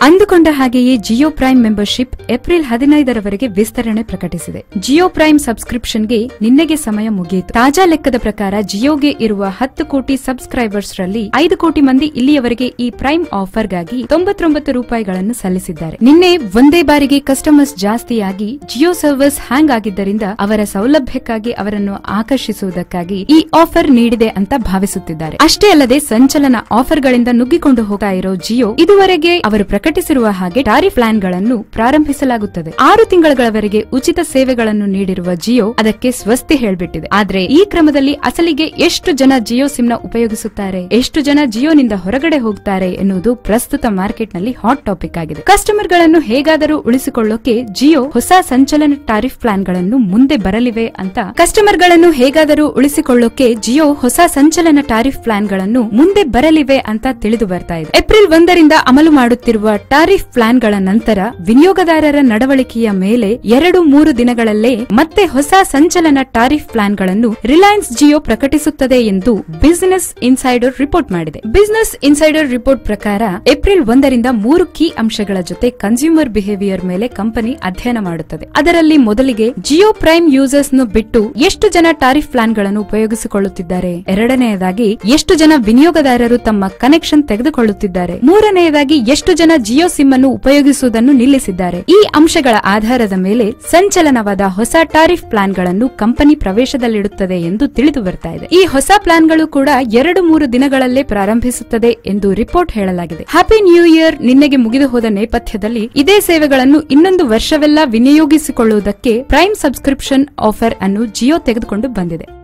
ಅಂದುಕೊಂಡ ಹಾಗೆಯೇ Jio prime membership April ಹದಿನೈದರವರೆಗೆ ವಿಸ್ತರಣೆ ಪ್ರಕಟಿಸಿದೆ. ಜಿಯೋ ಪ್ರೈಮ್ ಸಬ್ಸ್ಕ್ರಿಪ್ಷನ್ಗೆ ನಿನ್ನೆಗೆ ಸಮಯ ಮುಗಿಯಿತು. ತಾಜಾ ಲೆಕ್ಕದ ಪ್ರಕಾರ ಜಿಯೋಗೆ ಇರುವ ಹತ್ತು ಕೋಟಿ ಸಬ್ಸ್ಕ್ರೈಬರ್ಸ್ ರಲ್ಲಿ ಐದು ಕೋಟಿ ಮಂದಿ ಇಲ್ಲಿಯವರೆಗೆ ಈ ಪ್ರೈಮ್ ಆಫರ್ಗಾಗಿ ತೊಂಬತ್ತೊಂಬತ್ತು ರೂಪಾಯಿಗಳನ್ನು ಸಲ್ಲಿಸಿದ್ದಾರೆ. ನಿನ್ನೆ ಒಂದೇ ಬಾರಿಗೆ ಕಸ್ಟಮರ್ಸ್ ಜಾಸ್ತಿಯಾಗಿ ಜಿಯೋ ಸರ್ವರ್ಸ್ ಹ್ಯಾಂಗ್ ಆಗಿದ್ದರಿಂದ ಅವರ ಸೌಲಭ್ಯಕ್ಕಾಗಿ ಅವರನ್ನು ಆಕರ್ಷಿಸುವುದಕ್ಕಾಗಿ ಈ ಆಫರ್ ನೀಡಿದೆ ಅಂತ ಭಾವಿಸುತ್ತಿದ್ದಾರೆ. ಅಷ್ಟೇ ಅಲ್ಲದೆ ಸಂಚಲನ ಆಫರ್ಗಳಿಂದ ನುಗ್ಗಿಕೊಂಡು ಹೋಗ್ತಾ ಇರೋ ಜಿಯೋ ಇದುವರೆಗೆ ಅವರು ಪ್ರಕಟಿಸಿರುವ ಹಾಗೆ ಟಾರಿಫ್ ಪ್ಲಾನ್ಗಳನ್ನು ಪ್ರಾರಂಭಿಸಲಾಗುತ್ತದೆ. ಆರು ತಿಂಗಳವರೆಗೆ ಉಚಿತ ಸೇವೆಗಳನ್ನು ನೀಡಿರುವ ಜಿಯೋ ಅದಕ್ಕೆ ಸ್ವಸ್ತಿ ಹೇಳ್ಬಿಟ್ಟಿದೆ. ಆದ್ರೆ ಈ ಕ್ರಮದಲ್ಲಿ ಅಸಲಿಗೆ ಎಷ್ಟು ಜನ ಜಿಯೋ ಸಿಮ್ನ ಉಪಯೋಗಿಸುತ್ತಾರೆ? ಎಷ್ಟು ಜನ ಜಿಯೋನಿಂದ ಹೊರಗಡೆ ಹೋಗ್ತಾರೆ ಎನ್ನುವುದು ಪ್ರಸ್ತುತ ಮಾರ್ಕೆಟ್ನಲ್ಲಿ ಹಾಟ್ ಟಾಪಿಕ್ ಆಗಿದೆ. ಕಸ್ಟಮರ್ಗಳನ್ನು ಹೇಗಾದರೂ ಉಳಿಸಿಕೊಳ್ಳೋಕೆ ಜಿಯೋ ಹೊಸ ಸಂಚಲನ ಟಾರಿಫ್ ಪ್ಲಾನ್ಗಳನ್ನು ಮುಂದೆ ಬರಲಿವೆ ಅಂತ ಕಸ್ಟಮರ್ಗಳನ್ನು ಹೇಗಾದರೂ ಉಳಿಸಿಕೊಳ್ಳೋಕೆ ಜಿಯೋ ಹೊಸ ಸಂಚಲನ ಟಾರಿಫ್ ಪ್ಲಾನ್ಗಳನ್ನು ಮುಂದೆ ಬರಲಿವೆ ಅಂತ ತಿಳಿದು ಬರ್ತಾ ಇದೆ. ಏಪ್ರಿಲ್ ಒಂದರಿಂದ ಅಮಲು ಮಾಡುತ್ತಿರುವ ಟಾರಿಫ್ ಪ್ಲಾನ್ಗಳ ನಂತರ ವಿನಿಯೋಗದಾರರ ನಡವಳಿಕೆಯ ಮೇಲೆ ಎರಡು ಮೂರು ದಿನಗಳಲ್ಲೇ ಮತ್ತೆ ಹೊಸ ಸಂಚಲನ ಟಾರಿಫ್ ಪ್ಲಾನ್ಗಳನ್ನು ರಿಲಯನ್ಸ್ ಜಿಯೋ ಪ್ರಕಟಿಸುತ್ತದೆ ಎಂದು ಬಿಸಿನೆಸ್ ಇನ್ಸೈಡರ್ ರಿಪೋರ್ಟ್ ಮಾಡಿದೆ. ಬಿಸಿನೆಸ್ ಇನ್ಸೈಡರ್ ರಿಪೋರ್ಟ್ ಪ್ರಕಾರ ಏಪ್ರಿಲ್ ಒಂದರಿಂದ ಮೂರು ಕೀ ಅಂಶಗಳ ಜೊತೆ ಕನ್ಸ್ಯೂಮರ್ ಬಿಹೇವಿಯರ್ ಮೇಲೆ ಕಂಪನಿ ಅಧ್ಯಯನ ಮಾಡುತ್ತದೆ. ಅದರಲ್ಲಿ ಮೊದಲಿಗೆ ಜಿಯೋ ಪ್ರೈಮ್ ಯೂಸರ್ಸ್ ಬಿಟ್ಟು ಎಷ್ಟು ಜನ ಟಾರಿಫ್ ಪ್ಲಾನ್ಗಳನ್ನು ಉಪಯೋಗಿಸಿಕೊಳ್ಳುತ್ತಿದ್ದಾರೆ. ಎರಡನೆಯದಾಗಿ ಎಷ್ಟು ಜನ ವಿನಿಯೋಗದಾರರು ತಮ್ಮ ಕನೆಕ್ಷನ್ ತೆಗೆದುಕೊಳ್ಳುತ್ತಿದ್ದಾರೆ. ಮೂರನೆಯದಾಗಿ ಎಷ್ಟು ಜನ ಜಿಯೋ ಸಿಮ್ ಅನ್ನು ಉಪಯೋಗಿಸುವುದನ್ನು ನಿಲ್ಲಿಸಿದ್ದಾರೆ. ಈ ಅಂಶಗಳ ಆಧಾರದ ಮೇಲೆ ಸಂಚಲನವಾದ ಹೊಸ ಟಾರಿಫ್ ಪ್ಲಾನ್ಗಳನ್ನು ಕಂಪನಿ ಪ್ರವೇಶದಲ್ಲಿಡುತ್ತದೆ ಎಂದು ತಿಳಿದು ಬರ್ತಾ ಇದೆ. ಈ ಹೊಸ ಪ್ಲಾನ್ಗಳು ಕೂಡ ಎರಡು ಮೂರು ದಿನಗಳಲ್ಲೇ ಪ್ರಾರಂಭಿಸುತ್ತದೆ ಎಂದು ರಿಪೋರ್ಟ್ ಹೇಳಲಾಗಿದೆ. ಹ್ಯಾಪಿ ನ್ಯೂ ಇಯರ್ ನಿನ್ನೆಗೆ ಮುಗಿದು ಹೋದ ನೇಪಥ್ಯದಲ್ಲಿ ಇದೇ ಸೇವೆಗಳನ್ನು ಇನ್ನೊಂದು ವರ್ಷವೆಲ್ಲ ವಿನಿಯೋಗಿಸಿಕೊಳ್ಳುವುದಕ್ಕೆ ಪ್ರೈಮ್ ಸಬ್ಸ್ಕ್ರಿಪ್ಷನ್ ಆಫರ್ ಅನ್ನು ಜಿಯೋ ತೆಗೆದುಕೊಂಡು ಬಂದಿದೆ.